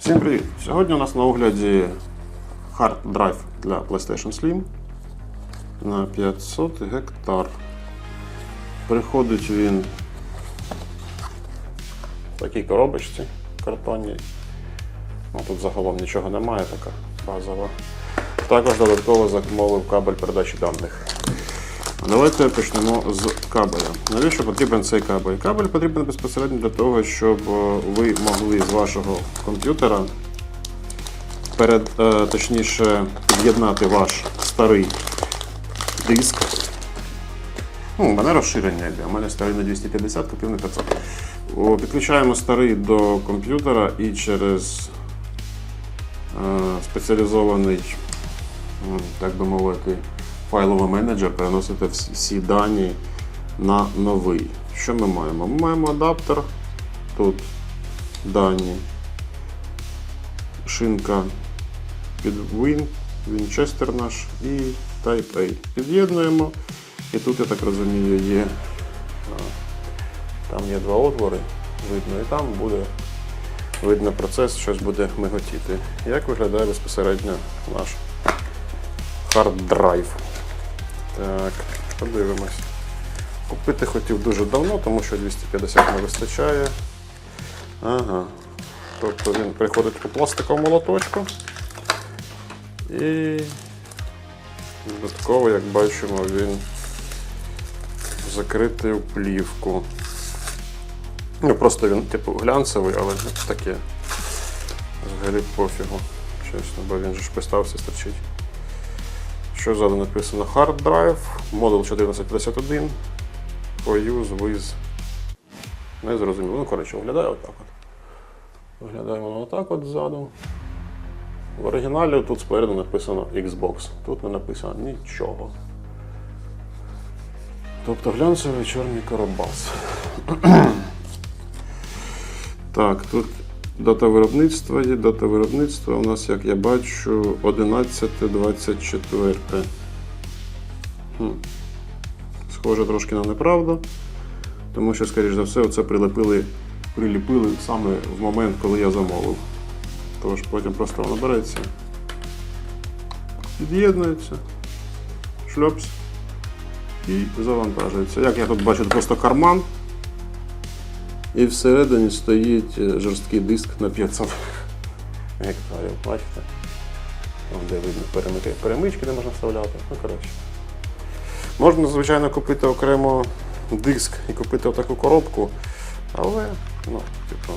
Всім привіт! Сьогодні у нас на огляді хард драйв для PlayStation Slim на 500 гектар. Приходить він в такій коробочці картонній. Ну, тут загалом нічого немає, така базова. Також додатково замовив кабель передачі даних. Давайте почнемо з кабеля. Навіщо потрібен цей кабель? Кабель потрібен безпосередньо для того, щоб е, ви могли з вашого комп'ютера перед, е, точніше, під'єднати ваш старий диск. Ну, у мене розширення йде, у мене старий на 250, купив на 500. О, Підключаємо старий до комп'ютера і через е, спеціалізований, так би мовити, файловий менеджер переносити всі- дані на новий. Що ми маємо? Ми маємо адаптер, тут дані, шинка під Win, Winchester наш і Type-A. Під'єднуємо. І тут, я так розумію, є там є два отвори, видно, і там буде видно процес, щось буде миготіти. Як виглядає безпосередньо наш хард драйв? Так, подивимось. Купити хотів дуже давно, тому що 250 не вистачає. Ага. Тобто він приходить у пластиковому молоточку. І додатково, як бачимо, він закритий у плівку. Ну, просто він, типу, глянцевий, але таке. Взагалі пофігу. Чесно, бо він же ж пристався стерчить. Що ззаду написано Hard Drive, модуль 1451, for use with. Не зрозуміло. Ну, коротше, виглядає отак от. Виглядає воно отак от ззаду. В оригіналі тут спереду написано Xbox. Тут не написано нічого. Тобто глянцевий чорний коробас. так, тут дата виробництва є. Дата виробництва у нас, як я бачу, 11.24. Хм. Схоже трошки на неправду. Тому що, скоріш за все, це прилепили, приліпили саме в момент, коли я замовив. Тож потім просто воно береться, під'єднується, шльопс і завантажується. Як я тут бачу, просто карман. І всередині стоїть е, жорсткий диск на 500 гектарів. Бачите? Там, де видно перемики, перемички, де можна вставляти. Ну, коротше. Можна, звичайно, купити окремо диск і купити таку коробку, але, ну, типу.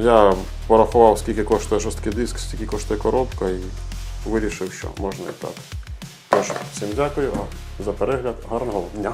Я порахував, скільки коштує жорсткий диск, скільки коштує коробка, і вирішив, що можна і так. Тож, всім дякую за перегляд, гарного дня!